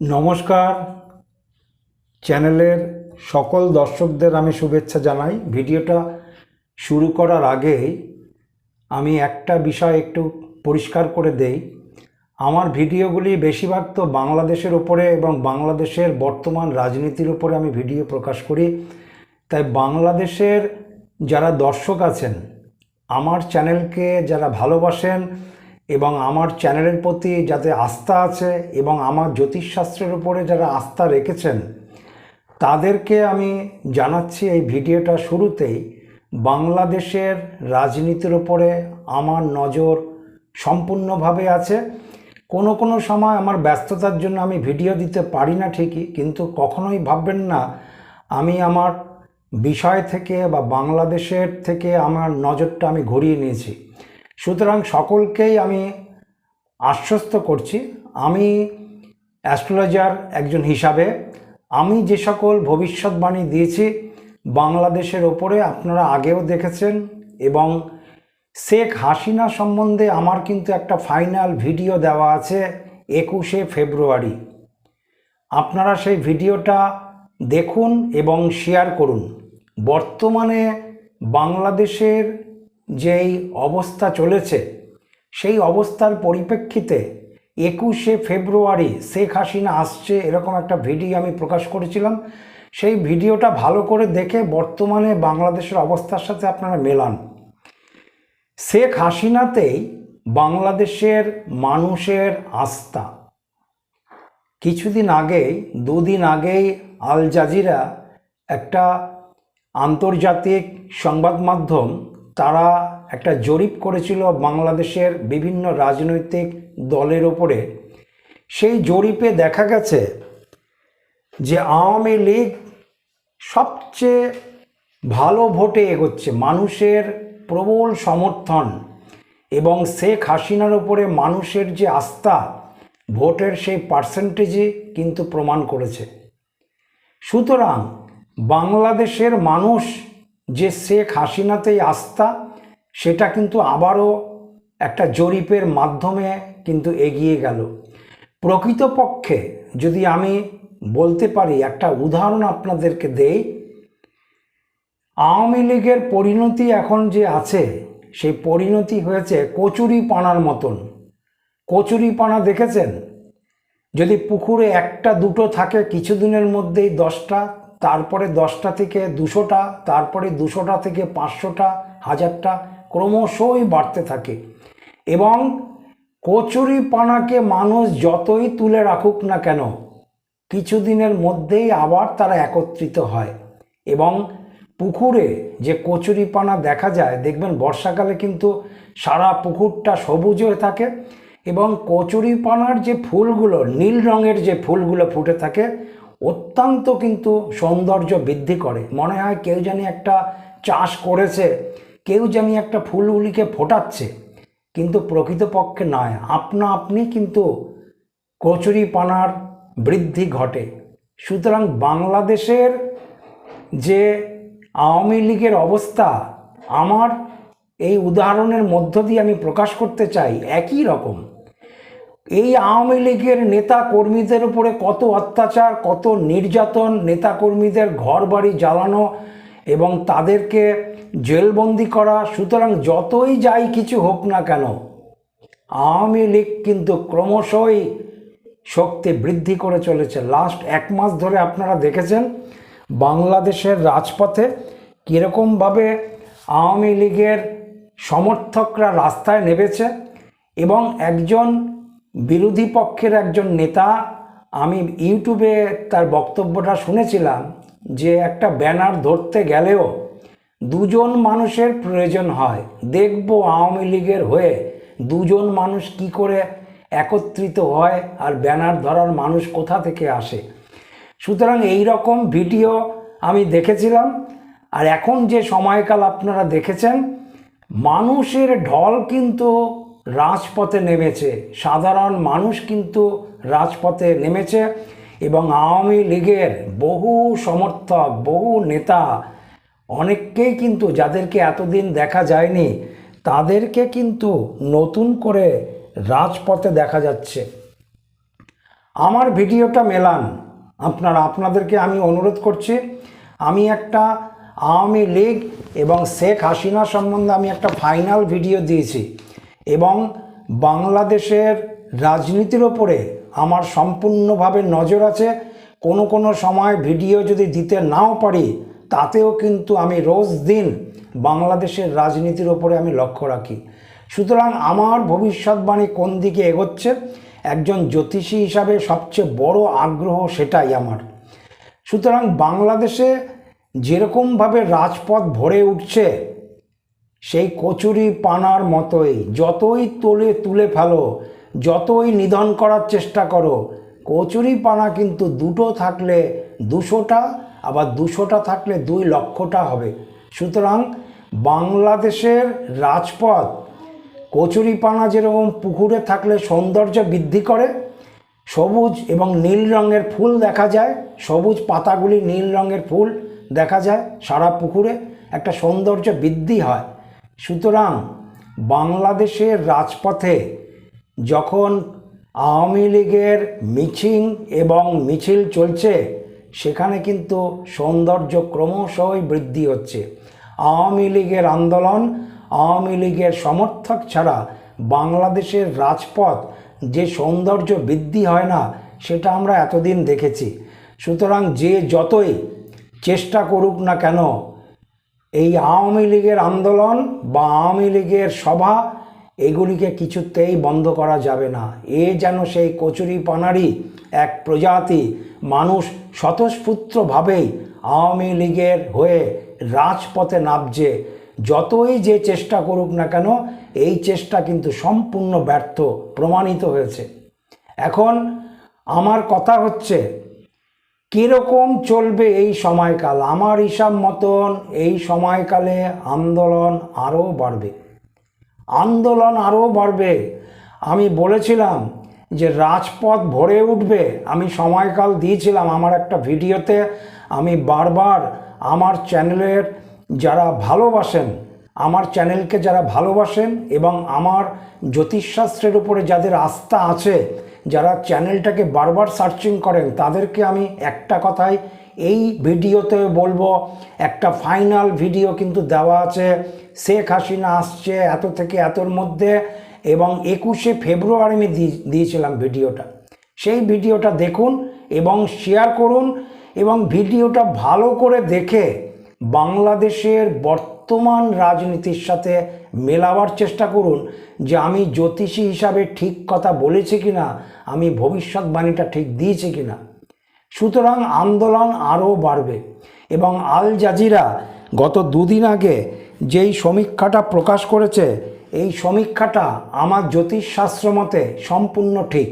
নমস্কার। চ্যানেলের সকল দর্শকদের আমি শুভেচ্ছা জানাই। ভিডিওটা শুরু করার আগে আমি একটা বিষয় একটু পরিষ্কার করে দেই। আমার ভিডিওগুলি বেশিরভাগ তো বাংলাদেশের উপরে এবং বাংলাদেশের বর্তমান রাজনীতির উপরে আমি ভিডিও প্রকাশ করি। তাই বাংলাদেশের যারা দর্শক আছেন, আমার চ্যানেলকে যারা ভালোবাসেন এবং আমার চ্যানেলের প্রতি যাতে আস্থা আছে এবং আমার জ্যোতিষশাস্ত্রের উপরে যারা আস্থা রেখেছেন, তাদেরকে আমি জানাচ্ছি এই ভিডিওটা শুরুতেই, বাংলাদেশের রাজনীতির উপরে আমার নজর সম্পূর্ণভাবে আছে। কোনো কোনো সময় আমার ব্যস্ততার জন্য আমি ভিডিও দিতে পারি না ঠিকই, কিন্তু কখনোই ভাববেন না, আমি আমার বিষয় থেকে বা বাংলাদেশের থেকে আমার নজরটা আমি ঘুরিয়ে নিয়েছি। সুতরাং সকলকেই আমি আশ্বস্ত করছি। আমি অ্যাস্ট্রোলজার একজন হিসাবে, আমি যে সকল ভবিষ্যৎবাণী দিয়েছি বাংলাদেশের ওপরে, আপনারা আগেও দেখেছেন, এবং শেখ হাসিনা সম্বন্ধে আমার কিন্তু একটা ফাইনাল ভিডিও দেওয়া আছে একুশে ফেব্রুয়ারি। আপনারা সেই ভিডিওটা দেখুন এবং শেয়ার করুন। বর্তমানে বাংলাদেশের যেই অবস্থা চলেছে, সেই অবস্থার পরিপ্রেক্ষিতে একুশে ফেব্রুয়ারি শেখ হাসিনা আসছে এরকম একটা ভিডিও আমি প্রকাশ করেছিলাম। সেই ভিডিওটা ভালো করে দেখে বর্তমানে বাংলাদেশের অবস্থার সাথে আপনারা মেলান। শেখ হাসিনাতেই বাংলাদেশের মানুষের আস্থা। কিছুদিন আগেই, দুদিন আগেই আল জাজিরা একটা আন্তর্জাতিক সংবাদ মাধ্যম তারা একটা জরিপ করেছিল বাংলাদেশের বিভিন্ন রাজনৈতিক দলের ওপরে। সেই জরিপে দেখা গেছে যে আওয়ামী লীগ সবচেয়ে ভালো ভোটে এগোচ্ছে, মানুষের প্রবল সমর্থন। এবং শেখ হাসিনার ওপরে মানুষের যে আস্থা, ভোটের সেই পার্সেন্টেজই কিন্তু প্রমাণ করেছে। সুতরাং বাংলাদেশের মানুষ যে শেখ হাসিনাতেই আস্থা, সেটা কিন্তু আবারও একটা জরিপের মাধ্যমে কিন্তু এগিয়ে গেল। প্রকৃতপক্ষে যদি আমি বলতে পারি, একটা উদাহরণ আপনাদেরকে দেই। আওয়ামী লীগের পরিণতি এখন যে আছে, সেই পরিণতি হয়েছে কচুরি পানার মতন। কচুরি পানা দেখেছেন? যদি পুকুরে একটা দুটো থাকে, কিছুদিনের মধ্যেই দশটা তারপরে দশটা থেকে দুশোটা, তারপরে দুশোটা থেকে পাঁচশোটা, হাজারটা ক্রমশই বাড়তে থাকে। এবং কচুরি পানাকে মানুষ যতই তুলে রাখুক না কেন, কিছুদিনের মধ্যেই আবার তারা একত্রিত হয়। এবং পুকুরে যে কচুরি পানা দেখা যায়, দেখবেন বর্ষাকালে কিন্তু সারা পুকুরটা সবুজ হয়ে থাকে এবং কচুরি পানার যে ফুলগুলো, নীল রঙের যে ফুলগুলো ফুটে থাকে অত্যন্ত কিন্তু সৌন্দর্য বৃদ্ধি করে। মনে হয় কেউ জানি একটা চাষ করেছে, কেউ জানি একটা ফুলগুলিকে ফোটাচ্ছে, কিন্তু প্রকৃতপক্ষে নয়। আপনা আপনি কিন্তু কচুরি পানার বৃদ্ধি ঘটে। সুতরাং বাংলাদেশের যে আওয়ামী লীগের অবস্থা, আমার এই উদাহরণের মধ্য দিয়ে আমি প্রকাশ করতে চাই একই রকম। এই আওয়ামী লীগের নেতা কর্মীদের উপরে কত অত্যাচার, কত নির্যাতন নেতা কর্মীদের ঘর বাড়ি জ্বালানো এবং তাদেরকে জেলবন্দি করা। সুতরাং যতই যাই কিছু হোক না কেন, আওয়ামী লীগ কিন্তু ক্রমশই শক্তি বৃদ্ধি করে চলেছে। লাস্ট এক মাস ধরে আপনারা দেখেছেন বাংলাদেশের রাজপথে কীরকমভাবে আওয়ামী লীগের সমর্থকরা রাস্তায় নেমেছে এবং একজন বিরোধী পক্ষের একজন নেতা, আমি ইউটিউবে তার বক্তব্যটা শুনেছিলাম যে একটা ব্যানার ধরতে গেলেও দুজন মানুষের প্রয়োজন হয়। দেখব আওয়ামী লীগের হয়ে দুজন মানুষ কি করে একত্রিত হয় আর ব্যানার ধরার মানুষ কোথা থেকে আসে। সুতরাং এই রকম ভিডিও আমি দেখেছিলাম। আর এখন যে সময়কাল আপনারা দেখেছেন, মানুষের ঢল কিন্তু রাজপথে নেমেছে। সাধারণ মানুষ কিন্তু রাজপথে নেমেছে এবং আওয়ামী লীগের বহু সমর্থক, বহু নেতা, অনেককেই কিন্তু যাদেরকে এতদিন দেখা যায়নি, তাদেরকে কিন্তু নতুন করে রাজপথে দেখা যাচ্ছে। আমার ভিডিওটা মেলান। আপনারা, আপনাদেরকে আমি অনুরোধ করছি, আমি একটা আওয়ামী লীগ এবং শেখ হাসিনা সম্বন্ধে আমি একটা ফাইনাল ভিডিও দিয়েছি। এবং বাংলাদেশের রাজনীতির ওপরে আমার সম্পূর্ণভাবে নজর আছে। কোনো কোনো সময় ভিডিও যদি দিতে নাও পারি, তাতেও কিন্তু আমি রোজ দিন বাংলাদেশের রাজনীতির ওপরে আমি লক্ষ্য রাখি। সুতরাং আমার ভবিষ্যৎবাণী কোন দিকে এগোচ্ছে, একজন জ্যোতিষী হিসাবে সবচেয়ে বড় আগ্রহ সেটাই আমার। সুতরাং বাংলাদেশে যেরকমভাবে রাজপথ ভরে উঠছে সেই কচুরি পানার মতোই, যতই তোলে, তুলে ফেলো, যতই নিধন করার চেষ্টা করো, কচুরি পানা কিন্তু দুটো থাকলে দুশোটা, আবার দুশোটা থাকলে দুই লক্ষটা হবে। সুতরাং বাংলাদেশের রাজপথ কচুরিপানা যেরকম পুকুরে থাকলে সৌন্দর্য বৃদ্ধি করে, সবুজ এবং নীল রঙের ফুল দেখা যায়, সবুজ পাতাগুলি নীল রঙের ফুল দেখা যায় সারা পুকুরে, একটা সৌন্দর্য বৃদ্ধি হয়। সুতরাং বাংলাদেশের রাজপথে যখন আওয়ামী লীগের মিছিল এবং মিছিল চলছে, সেখানে কিন্তু সৌন্দর্য ক্রমশই বৃদ্ধি হচ্ছে। আওয়ামী লীগের আন্দোলন, আওয়ামী লীগের সমর্থক ছাড়া বাংলাদেশের রাজপথ যে সৌন্দর্য বৃদ্ধি হয় না, সেটা আমরা এতদিন দেখেছি। সুতরাং যে যতই চেষ্টা করুক না কেন এই আওয়ামী লীগের আন্দোলন বা আওয়ামী লীগের সভা, এগুলিকে কিছুতেই বন্ধ করা যাবে না। এ যেন সেই কচুরি পানারই এক প্রজাতি, মানুষ স্বতঃস্ফূর্তভাবেই আওয়ামী লীগের হয়ে রাজপথে নামছে। যতই যে চেষ্টা করুক না কেন, এই চেষ্টা কিন্তু সম্পূর্ণ ব্যর্থ, প্রমাণিত হয়েছে। এখন আমার কথা হচ্ছে কীরকম চলবে এই সময়কাল? আমার হিসাব মতন এই সময়কালে আন্দোলন আরও বাড়বে। আন্দোলন আরও বাড়বে। আমি বলেছিলাম যে রাজপথ ভরে উঠবে। আমি সময়কাল দিয়েছিলাম আমার একটা ভিডিওতে। আমি বারবার আমার চ্যানেলের যারা ভালোবাসেন, আমার চ্যানেলকে যারা ভালোবাসেন এবং আমার জ্যোতিষশাস্ত্রের উপরে যাদের আস্থা আছে যারা চ্যানেলটাকে বারবার সার্চিং করেন, তাদেরকে আমি একটা কথাই, এই ভিডিওতে বলব, একটা ফাইনাল ভিডিও কিন্তু দেওয়া আছে, শেখ হাসিনা আসছে এত থেকে এতর মধ্যে, এবং একুশে ফেব্রুয়ারি আমি দিয়ে- দিয়েছিলাম ভিডিওটা। সেই ভিডিওটা দেখুন এবং শেয়ার করুন এবং ভিডিওটা ভালো করে দেখে বাংলাদেশের বর্তমান রাজনীতির সাথে মেলাবার চেষ্টা করুন যে আমি জ্যোতিষী হিসাবে ঠিক কথা বলেছি কি না আমি ভবিষ্যৎবাণীটা ঠিক দিয়েছি কিনা। সুতরাং আন্দোলন আরও বাড়বে এবং আল জাজিরা গত দুদিন আগে যেই সমীক্ষাটা প্রকাশ করেছে, এই সমীক্ষাটা আমার জ্যোতিষশাস্ত্র মতে সম্পূর্ণ ঠিক।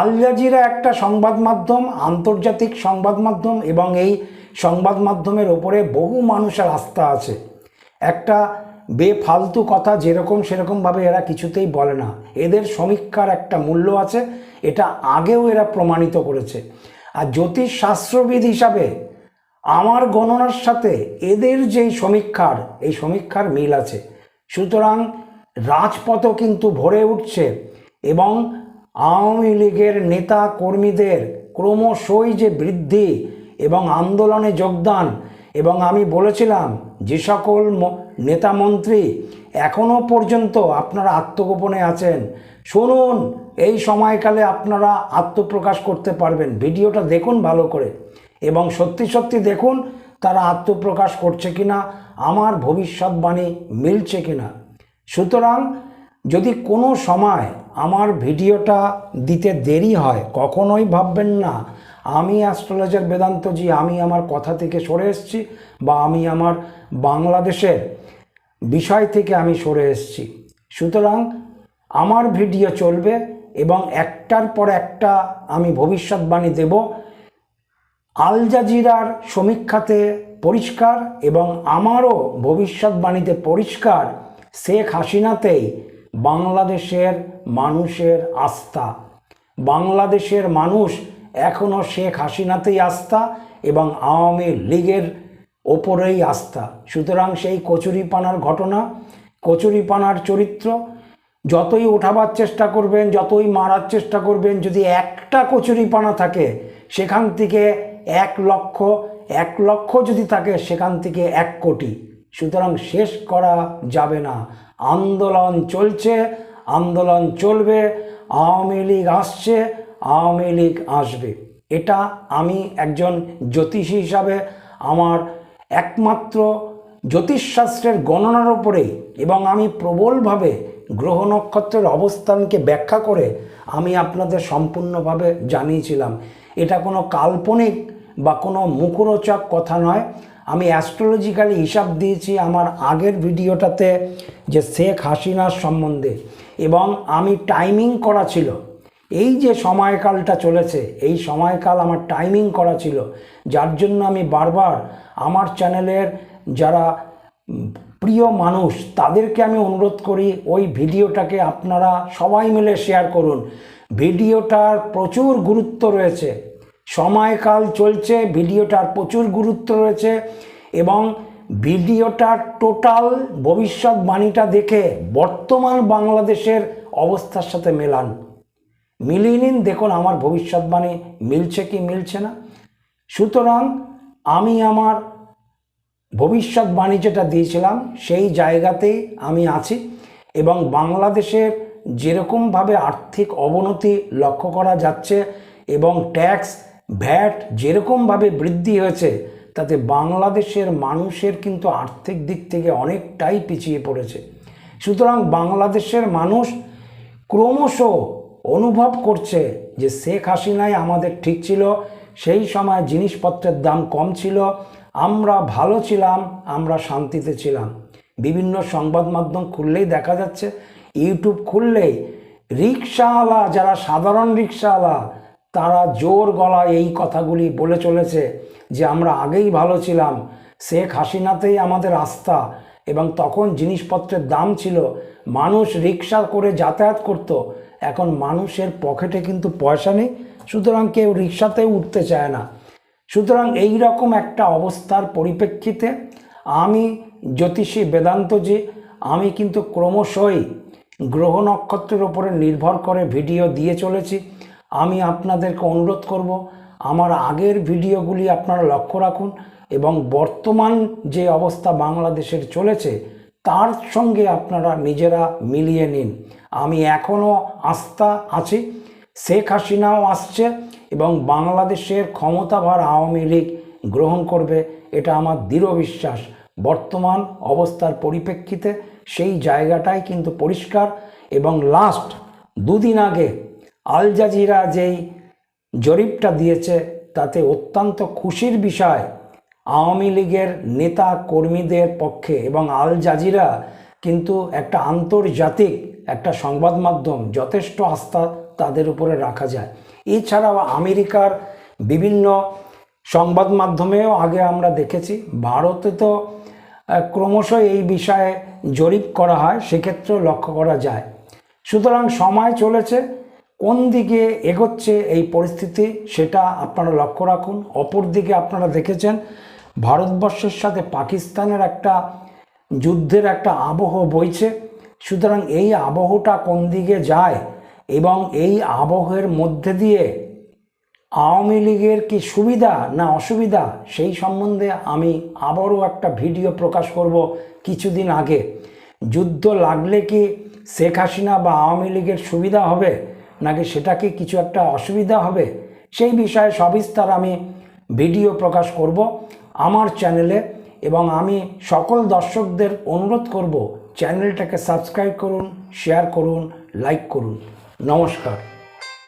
আল জাজিরা একটা সংবাদ মাধ্যম, আন্তর্জাতিক সংবাদ মাধ্যম এবং এই সংবাদ মাধ্যমের ওপরে বহু মানুষের আস্থা আছে। একটা বেফালতু কথা যেরকম সেরকমভাবে এরা কিছুতেই বলে না। এদের সমীক্ষার একটা মূল্য আছে, এটা আগেও এরা প্রমাণিত করেছে। আর জ্যোতিষ শাস্ত্রবিদ হিসাবে আমার গণনার সাথে এদের যেই সমীক্ষার, এই সমীক্ষার মিল আছে। সুতরাং রাজপথও কিন্তু ভরে উঠছে এবং আওয়ামী লীগের নেতা কর্মীদের ক্রমশই যে বৃদ্ধি এবং আন্দোলনে যোগদান। এবং আমি বলেছিলাম, যে সকল নেতা মন্ত্রী এখনও পর্যন্ত আপনারা আত্মগোপনে আছেন। শুনুন, এই সময়কালে আপনারা আত্মপ্রকাশ করতে পারবেন। ভিডিওটা দেখুন ভালো করে। এবং সত্যি সত্যি দেখুন, তারা আত্মপ্রকাশ করছে কিনা, আমার ভবিষ্যৎবাণী মিলছে কিনা। সুতরাং, যদি কোনো সময় আমার ভিডিওটা দিতে দেরি হয়, কখনোই ভাববেন না আমি অ্যাস্ট্রোলজার বেদান্তজি আমি আমার কথা থেকে সরে এসেছি বা আমি আমার বাংলাদেশের বিষয় থেকে আমি সরে এসেছি। সুতরাং আমার ভিডিও চলবে এবং একটার পর একটা আমি ভবিষ্যৎবাণী দেব। আল জাজিরার সমীক্ষাতে পরিষ্কার এবং আমারও ভবিষ্যৎবাণীতে পরিষ্কার শেখ হাসিনাতেই বাংলাদেশের মানুষের আস্থা। বাংলাদেশের মানুষ এখনও শেখ হাসিনাতেই আস্থা এবং আওয়ামী লীগের ওপরেই আস্থা। সুতরাং সেই কচুরিপানার ঘটনা, কচুরিপানার চরিত্র, যতই ওঠাবার চেষ্টা করবেন, যতই মারার চেষ্টা করবেন, যদি একটা কচুরিপানা থাকে, সেখান থেকে এক লক্ষ এক লক্ষ যদি থাকে, সেখান থেকে এক কোটি। সুতরাং শেষ করা যাবে না। আন্দোলন চলছে, আন্দোলন চলবে, আওয়ামী লীগ আসছে আওয়ামী লীগ আসবে। এটা আমি একজন জ্যোতিষী হিসাবে আমার একমাত্র জ্যোতিষশাস্ত্রের গণনার ওপরে এবং আমি প্রবলভাবে গ্রহ নক্ষত্রের অবস্থানকে ব্যাখ্যা করে আমি আপনাদের সম্পূর্ণভাবে জানিয়েছিলাম। এটা কোনো কাল্পনিক বা কোনো মুখরোচক কথা নয়। আমি অ্যাস্ট্রোলজিক্যালি হিসাব দিয়েছি আমার আগের ভিডিওটাতে যে শেখ হাসিনার সম্বন্ধে এবং আমি টাইমিং করা ছিল। এই যে সময়কালটা চলেছে, এই সময়কাল আমার টাইমিং করা ছিল। যার জন্য আমি বারবার আমার চ্যানেলের যারা প্রিয় মানুষ, তাদেরকে আমি অনুরোধ করি, ওই ভিডিওটাকে আপনারা সবাই মিলে শেয়ার করুন। ভিডিওটার প্রচুর গুরুত্ব রয়েছে। সময়কাল চলছে, ভিডিওটার প্রচুর গুরুত্ব রয়েছে এবং ভিডিওটার টোটাল ভবিষ্যৎবাণীটা দেখে বর্তমান বাংলাদেশের অবস্থার সাথে মেলান। মিলিয়ে নিন, দেখুন আমার ভবিষ্যৎবাণী মিলছে কি মিলছে না। সুতরাং আমি আমার ভবিষ্যৎবাণী যেটা দিয়েছিলাম, সেই জায়গাতেই আমি আছি এবং বাংলাদেশের যেরকমভাবে আর্থিক অবনতি লক্ষ্য করা যাচ্ছে এবং ট্যাক্স, ভ্যাট যেরকমভাবে বৃদ্ধি হয়েছে, তাতে বাংলাদেশের মানুষের কিন্তু আর্থিক দিক থেকে অনেকটাই পিছিয়ে পড়েছে। সুতরাং বাংলাদেশের মানুষ ক্রমশ অনুভব করছে যে শেখ হাসিনাই আমাদের ঠিক ছিল, সেই সময় জিনিসপত্রের দাম কম ছিল, আমরা ভালো ছিলাম, আমরা শান্তিতে ছিলাম। বিভিন্ন সংবাদ মাধ্যম খুললেই দেখা যাচ্ছে, ইউটিউব খুললেই রিক্সাওয়ালা যারা সাধারণ রিক্সাওয়ালা তারা জোর গলায় এই কথাগুলি বলে চলেছে যে আমরা আগেই ভালো ছিলাম, শেখ হাসিনাতেই আমাদের আস্থা এবং তখন জিনিসপত্রের দাম ছিল, মানুষ রিক্সা করে যাতায়াত করত এখন মানুষের পকেটে কিন্তু পয়সা নেই, সুতরাং কেউ রিক্সাতে উঠতে চায় না। সুতরাং এই রকম একটা অবস্থার পরিপ্রেক্ষিতে আমি জ্যোতিষী বেদান্তজি, আমি কিন্তু ক্রমশই গ্রহ নক্ষত্রের ওপরে নির্ভর করে ভিডিও দিয়ে চলেছি। আমি আপনাদেরকে অনুরোধ করব, আমার আগের ভিডিওগুলি আপনারা লক্ষ্য রাখুন এবং বর্তমান যে অবস্থা বাংলাদেশের চলেছে তার সঙ্গে আপনারা নিজেরা মিলিয়ে নিন। আমি এখনও আস্থা আছি। শেখ হাসিনাও আসছে এবং বাংলাদেশের ক্ষমতাভার আওয়ামী লীগ গ্রহণ করবে, এটা আমার দৃঢ় বিশ্বাস। বর্তমান অবস্থার পরিপ্রেক্ষিতে সেই জায়গাটাই কিন্তু পরিষ্কার এবং লাস্ট দুদিন আগে আল জাজিরা যেই জরিপটা দিয়েছে, তাতে অত্যন্ত খুশির বিষয় আওয়ামী লীগের নেতা কর্মীদের পক্ষে এবং আল জাজিরা কিন্তু একটা আন্তর্জাতিক একটা সংবাদ মাধ্যম যথেষ্ট আস্থা তাদের উপরে রাখা যায়। এছাড়াও আমেরিকার বিভিন্ন সংবাদ মাধ্যমেও আগে আমরা দেখেছি, ভারতে তো ক্রমশ এই বিষয়ে জরিপ করা হয়, সেক্ষেত্রেও লক্ষ্য করা যায়। সুতরাং সময় চলেছে, কোন দিকে এগোচ্ছে এই পরিস্থিতি সেটা আপনারা লক্ষ্য রাখুন। অপর দিকে আপনারা দেখেছেন ভারতবর্ষের সাথে পাকিস্তানের একটা যুদ্ধের একটা আবহ বইছে। সুতরাং এই আবহটা কোন দিকে যায় এবং এই আবহের মধ্যে দিয়ে আওয়ামী লীগের কি সুবিধা না অসুবিধা, সেই সম্বন্ধে আমি আবারও একটা ভিডিও প্রকাশ করব কিছুদিন আগে। যুদ্ধ লাগলে কি শেখ হাসিনা বা আওয়ামী লীগের সুবিধা হবে, নাকি সেটা কি কিছু একটা অসুবিধা হবে? সেই বিষয়ে সবিস্তার আমি ভিডিও প্রকাশ করব। আমার চ্যানেলে এবং আমি সকল দর্শকদের অনুরোধ করব চ্যানেলটাকে সাবস্ক্রাইব করুন শেয়ার করুন লাইক করুন। নমস্কার।